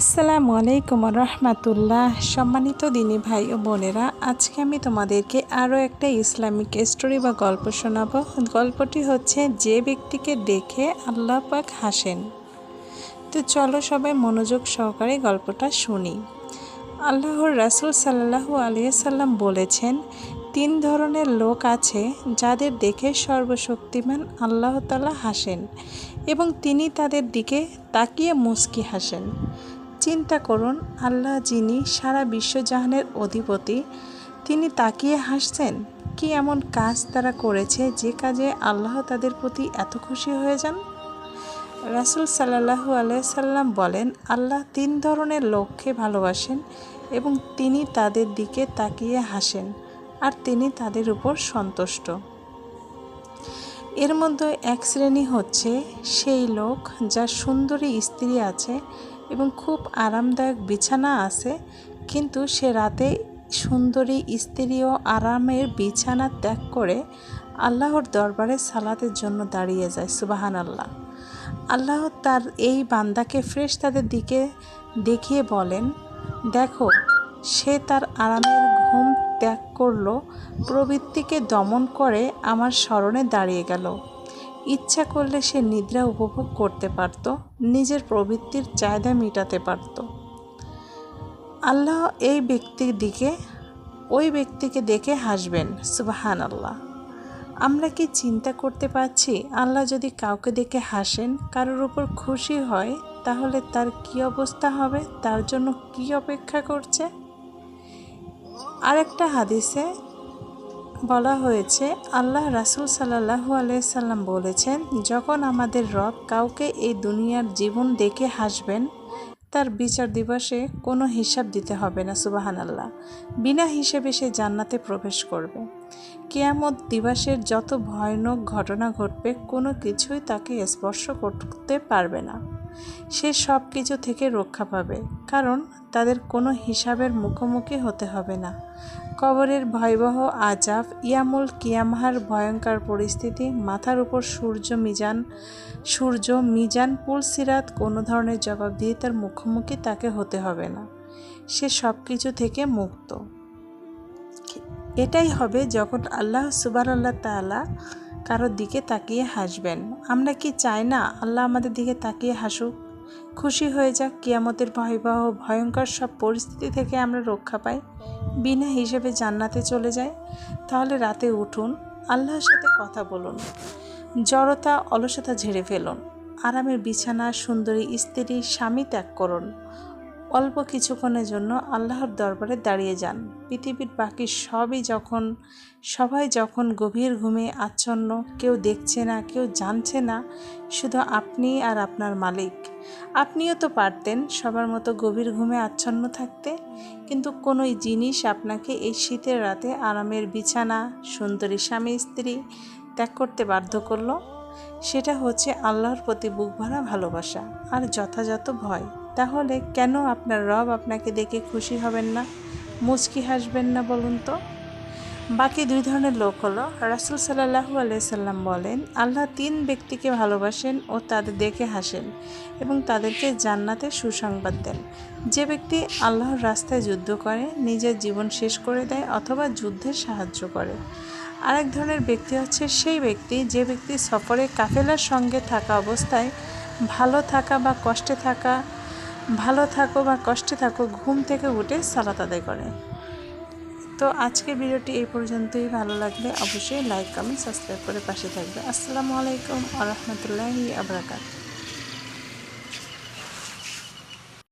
আসসালামু আলাইকুম রহমাতুল্লাহ। সম্মানিত দিনী ভাই ও বোনেরা, আজকে আমি তোমাদেরকে আরও একটা ইসলামিক স্টোরি বা গল্প শোনাবো। গল্পটি হচ্ছে, যে ব্যক্তিকে দেখে আল্লাহ পাক হাসেন। তো চলো সবাই মনোযোগ সহকারে গল্পটা শুনি। আল্লাহর রাসুল সাল্লাহু আলিয়াল্লাম বলেছেন, তিন ধরনের লোক আছে যাদের দেখে সর্বশক্তিমান আল্লাহ তালা হাসেন এবং তিনি তাদের দিকে তাকিয়ে মুস্কি হাসেন। চিন্তা করুন, আল্লাহ যিনি সারা বিশ্বজাহানের অধিপতি, তিনি তাকিয়ে হাসছেন, কি এমন কাজ তারা করেছে যে কাজে আল্লাহ তাদের প্রতি এত খুশি হয়ে যান? রাসুল সাল্লাহু আলাইসাল্লাম বলেন, আল্লাহ তিন ধরনের লোককে ভালোবাসেন এবং তিনি তাদের দিকে তাকিয়ে হাসেন, আর তিনি তাদের উপর সন্তুষ্ট। এর মধ্যে এক শ্রেণি হচ্ছে সেই লোক যার সুন্দরী স্ত্রী আছে এবং খুব আরামদায়ক বিছানা আছে। কিন্তু সে রাতে সুন্দরী স্ত্রী ও আরামের বিছানা ত্যাগ করে আল্লাহর দরবারে সালাতের জন্য দাঁড়িয়ে যায় সুবাহান আল্লাহ আল্লাহ তার এই বান্দাকে ফ্রেশ তাদের দিকে দেখিয়ে বলেন, দেখো, সে তার আরামের ঘুম ত্যাগ করল, প্রবৃত্তিকে দমন করে আমার স্মরণে দাঁড়িয়ে গেল। ইচ্ছা করলে সে নিদ্রা উপভোগ করতে পারত, নিজের প্রবৃত্তির চাহিদা মেটাতে পারত। আল্লাহ এই ব্যক্তির দিকে, ওই ব্যক্তিকে দেখে হাসবেন সুবাহান আল্লাহ আমরা কি চিন্তা করতে পারছি? আল্লাহ যদি কাউকে দেখে হাসেন, কারোর উপর খুশি হয়, তাহলে তার কি অবস্থা হবে? তার জন্য কি অপেক্ষা করছে? আরেকটা হাদিসে বলা হয়েছে, আল্লাহ রাসুল সাল্লাহু আলাইসাল্লাম বলেছেন, যখন আমাদের রব কাউকে এই দুনিয়ার জীবন দেখে হাসবেন, তার বিচার দিবসে কোনো হিসাব দিতে হবে না সুবাহান আল্লাহ বিনা হিসেবে সে জান্নাতে প্রবেশ করবে। কেয়ামত দিবসের যত ভয়ানক ঘটনা ঘটবে, কোনো কিছুই তাকে স্পর্শ করতে পারবে না। সে সব কিছু থেকে রক্ষা পাবে, কারণ তাদের কোনো হিসাবের মুখোমুখি হতে হবে না। কবরের ভয়াবহ আজাব ইয়ামুল কিয়ামহার ভয়ঙ্কর পরিস্থিতি, মাথার উপর সূর্য মিজান সূর্য মিজান পুলসিরাত কোনো ধরনের জবাবদিহিতার মুখোমুখি তাকে হতে হবে না। সে সব কিছু থেকে মুক্ত। এটাই হবে যখন আল্লাহ সুবার আল্লাহ তালা কারোর দিকে তাকিয়ে হাসবেন। আমরা কি চাই না আল্লাহ আমাদের দিকে তাকিয়ে হাসুক? খুশি হয়ে যাক কিয়ামতের ভয়াবহ ভয়ঙ্কর সব পরিস্থিতি থেকে আমরা রক্ষা পাই। বিনা হিসেবে জান্নাতে চলে যাই। তাহলে রাতে উঠুন, আল্লাহর সাথে কথা বলুন। জড়তা, অলসতা ঝেড়ে ফেলুন। আরামের বিছানা, সুন্দরী স্ত্রী, স্বামী ত্যাগ করুন। অল্প কিছুক্ষণের জন্য আল্লাহর দরবারে দাঁড়িয়ে যান। পৃথিবীর বাকি সবই যখন, সবাই যখন গভীর ঘুমে আচ্ছন্ন, কেউ দেখছে না, কেউ জানছে না, শুধু আপনি আর আপনার মালিক। আপনিও তো পারতেন সবার মতো গভীর ঘুমে আচ্ছন্ন থাকতে, কিন্তু কোনো জিনিস আপনাকে এই শীতের রাতে আরামের বিছানা, সুন্দরী স্বামী, স্ত্রী ত্যাগ করতে বাধ্য করল। সেটা হচ্ছে আল্লাহর প্রতি বুক ভরা ভালোবাসা আর যথাযথ ভয়। তাহলে কেন আপনার রব আপনাকে দেখে খুশি হবেন না? মুচকি হাসবেন না বলুন তো? বাকি দুই ধরনের লোক হলো, রাসুল সাল্লাহু আলাইসাল্লাম বলেন, আল্লাহ তিন ব্যক্তিকে ভালোবাসেন ও তাদের দেখে হাসেন এবং তাদেরকে জান্নাতে সুসংবাদ দেন। যে ব্যক্তি আল্লাহর রাস্তায় যুদ্ধ করে, নিজের জীবন শেষ করে দেয় অথবা যুদ্ধে সাহায্য করে। আরেক ধরনের ব্যক্তি হচ্ছে সেই ব্যক্তি, যে ব্যক্তি সফরে কাফেলার সঙ্গে থাকা অবস্থায় ভালো থাকা বা কষ্টে থাকা ভালো থাকো বা কষ্টে থাকো, ঘুম থেকে উঠে সালাত আদায় করে। তো আজকের ভিডিওটি এই পর্যন্তই। ভালো লাগলে অবশ্যই লাইক, কমেন্ট, সাবস্ক্রাইব করে পাশে থাকবে। আসসালামু আলাইকুম আ রহমতুল্লাহি আবরাকাত